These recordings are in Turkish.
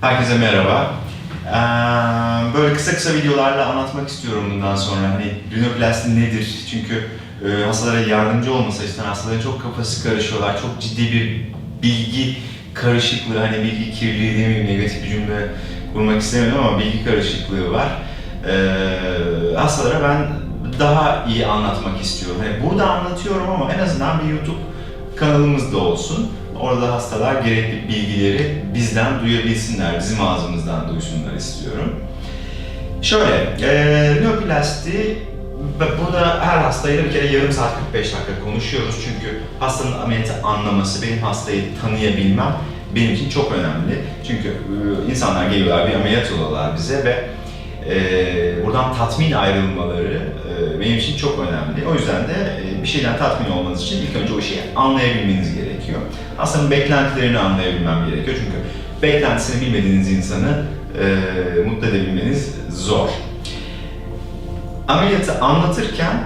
Herkese merhaba. Böyle kısa kısa videolarla anlatmak istiyorum bundan sonra. Hani rinoplasti nedir? Çünkü hastalara yardımcı olması açısından hastaların çok kafası karışıyorlar. Çok ciddi bir bilgi karışıklığı, hani bilgi kirliliği demeyeyim negatif bir cümle kurmak istemiyorum ama bilgi karışıklığı var. Hastalara ben daha iyi anlatmak istiyorum. Hani burada anlatıyorum ama en azından bir YouTube kanalımız da olsun. Orada hastalar gerekli bilgileri bizden duyabilsinler, bizim ağzımızdan duysunlar istiyorum. Şöyle, e, rinoplasti b- burada her hastayla bir kere yarım saat 45 dakika konuşuyoruz çünkü hastanın ameliyatı anlaması, benim hastayı tanıyabilmem benim için çok önemli. Çünkü e, insanlar geliyorlar, bir ameliyat oluyorlar bize ve e, buradan tatmin ayrılmaları e, benim için çok önemli. O yüzden de e, bir şeyden tatmin olmanız için ilk önce o şeyi anlayabilmeniz gerekiyor. Hastanın beklentilerini anlayabilmem gerekiyor çünkü beklentisini bilmediğiniz insanı e, mutlu edebilmeniz zor. Ameliyatı anlatırken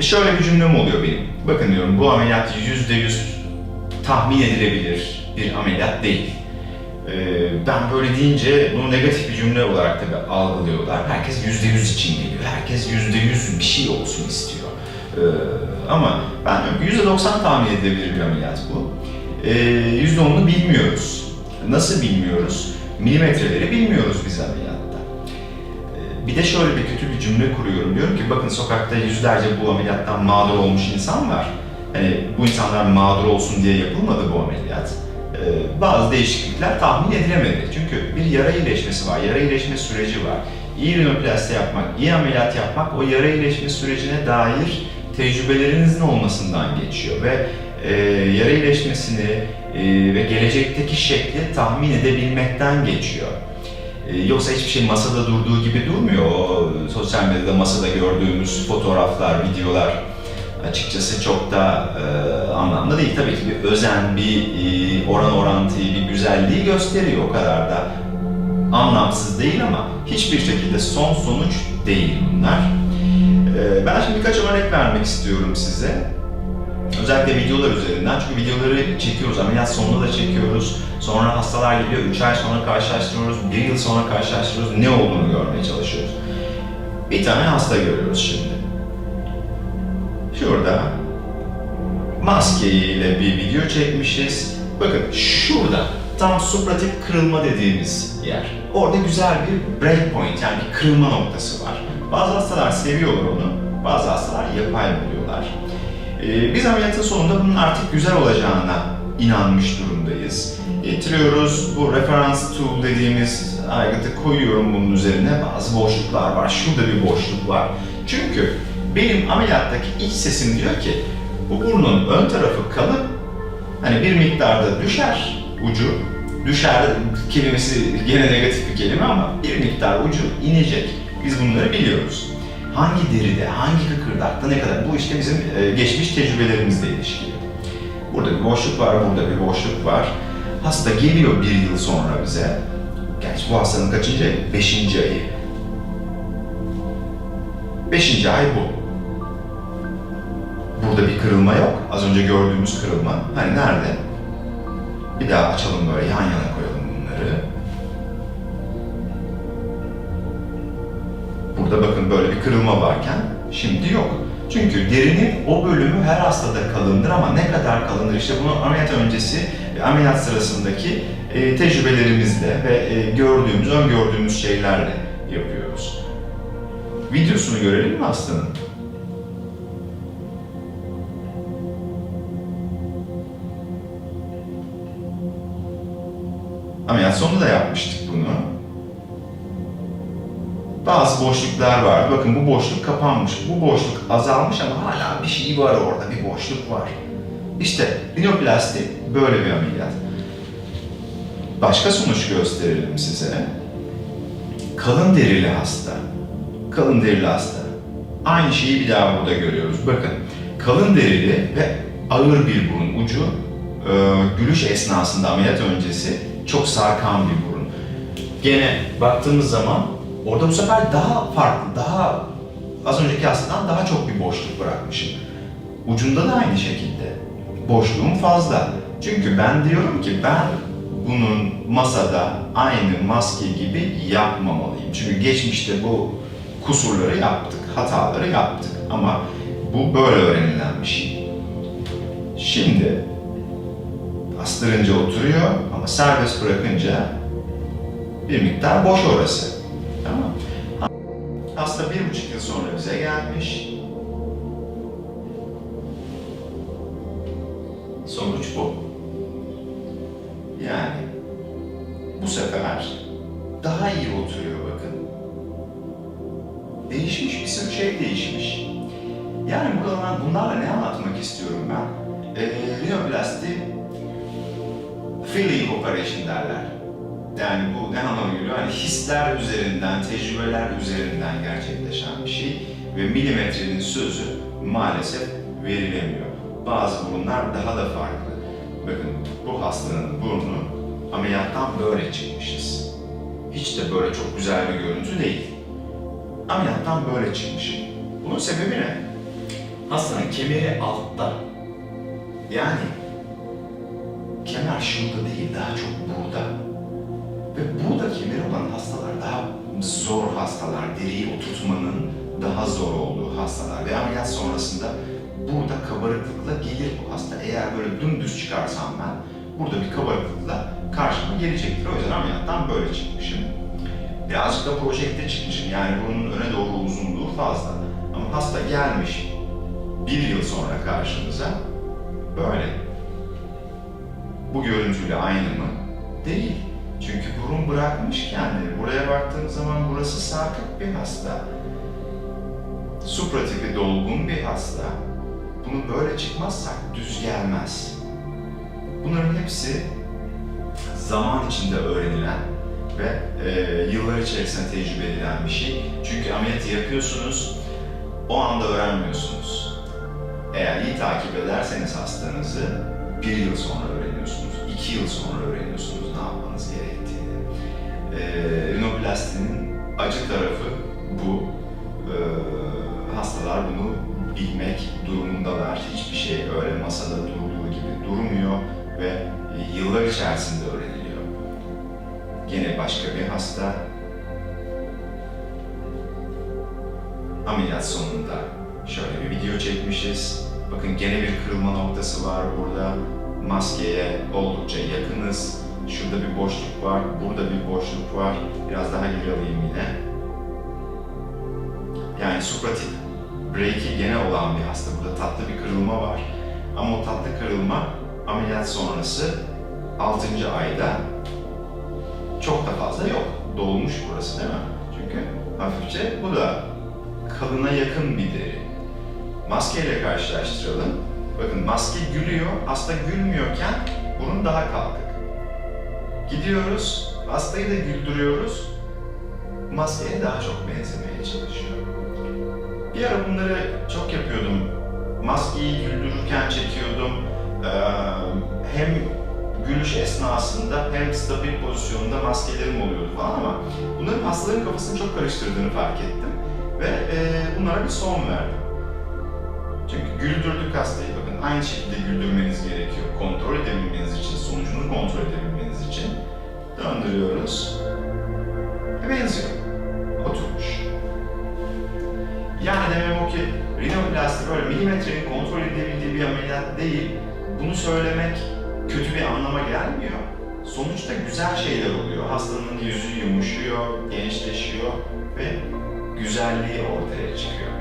şöyle bir cümlem oluyor benim. Bakın diyorum bu ameliyat yüzde yüz tahmin edilebilir bir ameliyat değil. Ee, ben böyle deyince bunu negatif bir cümle olarak tabii algılıyorlar. Herkes yüzde yüz için geliyor. Herkes yüzde yüz bir şey olsun istiyor. Ee, ama ben diyorum ki yüzde doksan tahmin edilebilir bir ameliyat bu. Ee, Yüzde onunu bilmiyoruz. Nasıl bilmiyoruz? Milimetreleri bilmiyoruz biz ameliyatta. Ee, Bir de şöyle bir kötü bir cümle kuruyorum. Diyorum ki bakın sokakta yüzlerce bu ameliyattan mağdur olmuş insan var. Hani bu insanlar mağdur olsun diye yapılmadı bu ameliyat. Ee, Bazı değişiklikler tahmin edilemedi. Çünkü bir yara iyileşmesi var, yara iyileşme süreci var. İyi rinoplasti yapmak, iyi ameliyat yapmak o yara iyileşme sürecine dair tecrübelerinizin olmasından geçiyor ve e, yara iyileşmesini e, ve gelecekteki şekli tahmin edebilmekten geçiyor. E, Yoksa hiçbir şey masada durduğu gibi durmuyor. O sosyal medyada masada gördüğümüz fotoğraflar, videolar açıkçası çok da e, anlamlı değil. Tabii ki bir özen, bir e, oran orantıyı, bir güzelliği gösteriyor. O kadar da anlamsız değil ama hiçbir şekilde son sonuç değil bunlar. Ben şimdi birkaç örnek vermek istiyorum size. Özellikle videolar üzerinden çünkü videoları çekiyoruz, ameliyat sonunda da çekiyoruz. Sonra hastalar geliyor, 3 ay sonra karşılaştırıyoruz, 1 yıl sonra karşılaştırıyoruz, ne olduğunu görmeye çalışıyoruz. Bir tane hasta görüyoruz şimdi. Şurada maske ile bir video çekmişiz. Bakın şurada tam supratip kırılma dediğimiz yer. Orada güzel bir break point yani bir kırılma noktası var. Bazı hastalar seviyorlar onu, bazı hastalar yapay buluyorlar. Ee, biz ameliyatın sonunda bunun artık güzel olacağına inanmış durumdayız. Getiriyoruz, bu referans tool dediğimiz aygıtı koyuyorum bunun üzerine. Bazı boşluklar var, şurada bir boşluk var. Çünkü benim ameliyattaki iç sesim diyor ki, bu burnun ön tarafı kalıp, hani bir miktarda düşer ucu, düşer kelimesi gene negatif bir kelime ama bir miktar ucu inecek. Biz bunları biliyoruz. Hangi deride, hangi kıkırdakta ne kadar, bu işte bizim e, geçmiş tecrübelerimizle ilişkili. Burada bir boşluk var, burada bir boşluk var. Hasta geliyor bir yıl sonra bize. Gerçi bu hastanın kaçıncı ayı? Beşinci ayı. Beşinci ay bu. Burada bir kırılma yok. Az önce gördüğümüz kırılma. Hani nerede? Bir daha açalım böyle yan yana Burada bakın böyle bir kırılma varken şimdi yok. Çünkü derinin o bölümü her hastada kalındır ama ne kadar kalındır işte bunu ameliyat öncesi ve ameliyat sırasındaki e, tecrübelerimizle ve e, gördüğümüz, öngördüğümüz şeylerle yapıyoruz. Videosunu görelim mi hastanın? Ameliyat sonunda da yapmıştık bunu. Bazı boşluklar var. Bakın bu boşluk kapanmış. Bu boşluk azalmış ama hala bir şey var orada. Bir boşluk var. İşte rinoplasti böyle bir ameliyat. Başka sonuç gösterelim size. Kalın derili hasta. Kalın derili hasta. Aynı şeyi bir daha burada görüyoruz. Bakın kalın derili ve ağır bir burun ucu e, gülüş esnasında ameliyat öncesi çok sarkan bir burun. Gene baktığımız zaman orada bu sefer daha farklı, daha az önceki hastadan daha çok bir boşluk bırakmışım. Ucunda da aynı şekilde. Boşluğum fazla. Çünkü ben diyorum ki ben bunun masada aynı maske gibi yapmamalıyım. Çünkü geçmişte bu kusurları yaptık, hataları yaptık ama bu böyle öğrenilen bir şey. Şimdi bastırınca oturuyor ama serbest bırakınca bir miktar boş orası. Tamam. Hasta bir buçuk yıl sonra bize gelmiş. Sonuç bu. Yani bu sefer daha iyi oturuyor bakın. Değişmiş bir sürü şey değişmiş. Yani burada ben bunlarla ne anlatmak istiyorum ben? Ee, rinoplasti feeling operation derler. Yani bu ne anlama geliyor? Hani hisler üzerinden, tecrübeler üzerinden gerçekleşen bir şey ve milimetrenin sözü maalesef verilemiyor. Bazı burunlar daha da farklı. Bakın bu hastanın burnu ameliyattan böyle çıkmışız. Hiç de böyle çok güzel bir görüntü değil. Ameliyattan böyle çıkmış. Bunun sebebi ne? Hastanın kemeri altta. Yani kemer şurada değil, daha çok burada. Ve burada kemeri olan hastalar daha zor hastalar, deriyi oturtmanın daha zor olduğu hastalar ve ameliyat sonrasında burada kabarıklıkla gelir bu hasta. Eğer böyle dümdüz çıkarsam ben, burada bir kabarıklıkla karşıma gelecektir. O yüzden ameliyattan böyle çıkmışım. Birazcık da projekte çıkmışım. Yani bunun öne doğru uzunluğu fazla. Ama hasta gelmiş bir yıl sonra karşımıza böyle. Bu görüntüyle aynı mı? Değil. Bırakmış kendini. Buraya baktığımız zaman burası sarkık bir hasta. Supratipi dolgun bir hasta. Bunu böyle çıkmazsak düz gelmez. Bunların hepsi zaman içinde öğrenilen ve e, yıllar içerisinde tecrübe edilen bir şey. Çünkü ameliyatı yapıyorsunuz, o anda öğrenmiyorsunuz. Eğer iyi takip ederseniz hastanızı bir yıl sonra öğreniyorsunuz, iki yıl sonra öğreniyorsunuz ne yapmanız gerektiğini. E, rinoplastinin acı tarafı bu. E, hastalar bunu bilmek durumundalar. Hiçbir şey öyle masada durduğu gibi durmuyor ve yıllar içerisinde öğreniliyor. Gene başka bir hasta ameliyat sonunda şöyle bir video çekmişiz. Bakın gene bir kırılma noktası var burada. Maskeye oldukça yakınız. Şurada bir boşluk var, burada bir boşluk var. Biraz daha geri alayım yine. Yani supratik breaki gene olan bir hasta. Burada tatlı bir kırılma var. Ama o tatlı kırılma ameliyat sonrası 6. ayda çok da fazla yok. Dolmuş burası değil mi? Çünkü hafifçe bu da kalına yakın bir deri. Maskeyle karşılaştıralım. Bakın maske gülüyor, hasta gülmüyorken burun daha kalkık. Gidiyoruz, hastayı da güldürüyoruz. Maskeye daha çok benzemeye çalışıyor. Bir ara bunları çok yapıyordum. Maskeyi güldürürken çekiyordum. Ee, hem gülüş esnasında hem stabil pozisyonda maskelerim oluyordu falan ama bunların hastaların kafasını çok karıştırdığını fark ettim. Ve e, bunlara bir son verdim. Çünkü güldürdük hastayı bakın aynı şekilde güldürmeniz gerekiyor. Kontrol edebilmeniz için, sonucunu kontrol edebilmeniz için. Döndürüyoruz. Benziyor. Oturmuş. Yani demem o ki rinoplasti böyle milimetrenin kontrol edebildiği bir ameliyat değil. Bunu söylemek kötü bir anlama gelmiyor. Sonuçta güzel şeyler oluyor. Hastanın yüzü yumuşuyor, gençleşiyor ve güzelliği ortaya çıkıyor.